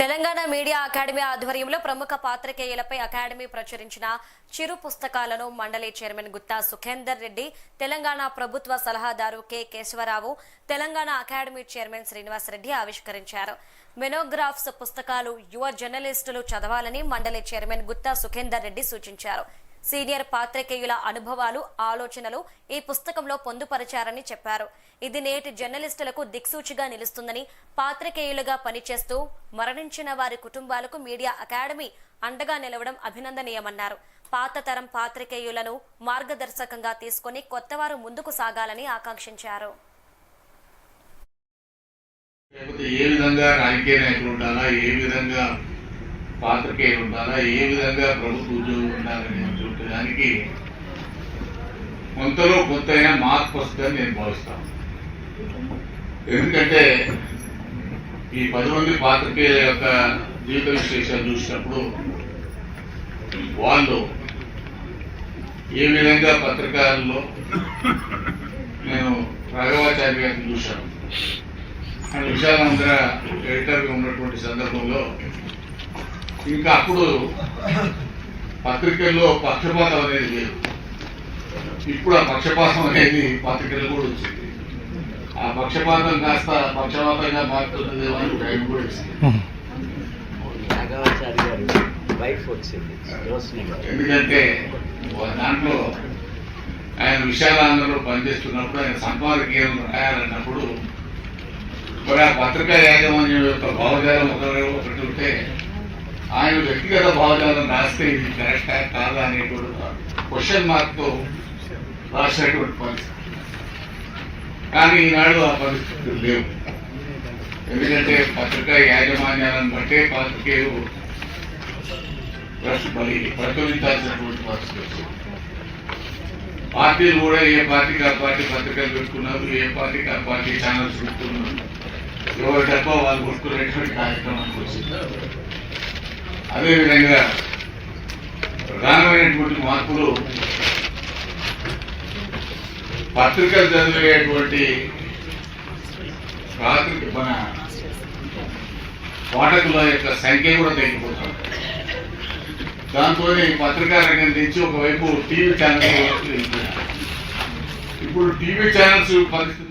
Telangana media academy ఆధ్వర్యంలో ప్రముఖ పాత్రికేయులపై academy ప్రచురించిన చిరు పుస్తకాలను మండలి చైర్మన్ గుత్తా సుఖేందర్ రెడ్డి తెలంగాణ ప్రభుత్వ సలహాదారు K Keshava Rao Telangana academy chairman Srinivas Reddy ఆవిష్కరించారు. మెనోగ్రాఫ్స్ పుస్తకాలు యువ జర్నలిస్టులు చదవాలని మండలి చైర్మన్ గుత్తా సుఖేందర్ రెడ్డి సూచించారు. సీనియర్ పాత్రికేయుల అనుభవాలు ఆలోచనలు ఈ పుస్తకంలో పొందుపరిచారని చెప్పారు. ఇది నేటి జర్నలిస్టులకు దిక్సూచిగా నిలుస్తుందని పాత్రికేయులుగా పనిచేస్తూ మరణించిన వారి కుటుంబాలకు మీడియా అకాడమీ అండగా నిలవడం అభినందనీయమన్నారు. పాత తరం పాత్రికేయులను మార్గదర్శకంగా తీసుకొని కొత్తవారు ముందుకు సాగాలని ఆకాంక్షించారు. లేకపోతే ఏ విధంగా రాజకీయ నాయకులు ఉండాలా? ఏ విధంగా పాత్రికేయులు ఉండాలా? ఏ విధంగా ప్రభుత్వ ఉద్యోగులు ఉండాలి? దానికి కొంతలో కొంత మార్పు వస్తుందని నేను భావిస్తాను. ఎందుకంటే ఈ పది మంది పాత్రికేయుల యొక్క జీవిత విశ్లేషణ చూసినప్పుడు వాళ్ళు ఏ విధంగా పత్రికల్లో నేను రాఘవాచార్య గారిని చూశాను. ఆయన విశాలాంధ్ర ఎడిటర్గా ఉన్నటువంటి సందర్భంలో ఇంకా అప్పుడు పత్రికల్లో పక్షపాతం అనేది లేదు. ఇప్పుడు ఆ పక్షపాతం అనేది పత్రికలు కూడా వచ్చింది. ఆ పక్షపాతం కాస్త పక్షపాతంగా మారుతున్నది అని టైం కూడా ఎందుకంటే దాంట్లో ఆయన విశాలాంధ్రలో పనిచేస్తున్నప్పుడు ఆయన సంపాదకీయం రాయాలన్నప్పుడు మరి ఆ పత్రికా యాజమాన్యం యొక్క భావజాలం ఒకరు ఒకటి ఉంటే ఆయన వ్యక్తిగత భావజాలను రాస్తే ఇది కరెక్టా కాదా అనేటువంటి క్వశ్చన్ మార్క్తో రాసినటువంటి పరిస్థితి కానీ ఈనాడు ఆ పరిస్థితులు లేవు. ఎందుకంటే పత్రికా యాజమాన్యాలను బట్టే పాత్రికేయులు ప్రశ్న మరి ప్రచురించాల్సినటువంటి పరిస్థితి పార్టీలు కూడా ఏ పార్టీకి ఆ పార్టీ పత్రికలు పెట్టుకున్నారు ఏ పార్టీకి ఆ పార్టీ ఛానల్స్ పెట్టుకున్నారు. ఎవరి డబ్బా వాళ్ళు కొట్టుకునేటువంటి కార్యక్రమానికి వచ్చింది. అదేవిధంగా ప్రధానమైనటువంటి మార్పులు పత్రికలు చదివేటువంటి రాత్రికి మన పాఠకుల యొక్క సంఖ్య కూడా తగ్గిపోతుంది. దాంతో పత్రికా రంగం తెచ్చి ఒకవైపు టీవీ ఛానల్స్ ఇప్పుడు టీవీ ఛానల్స్ పరిస్థితి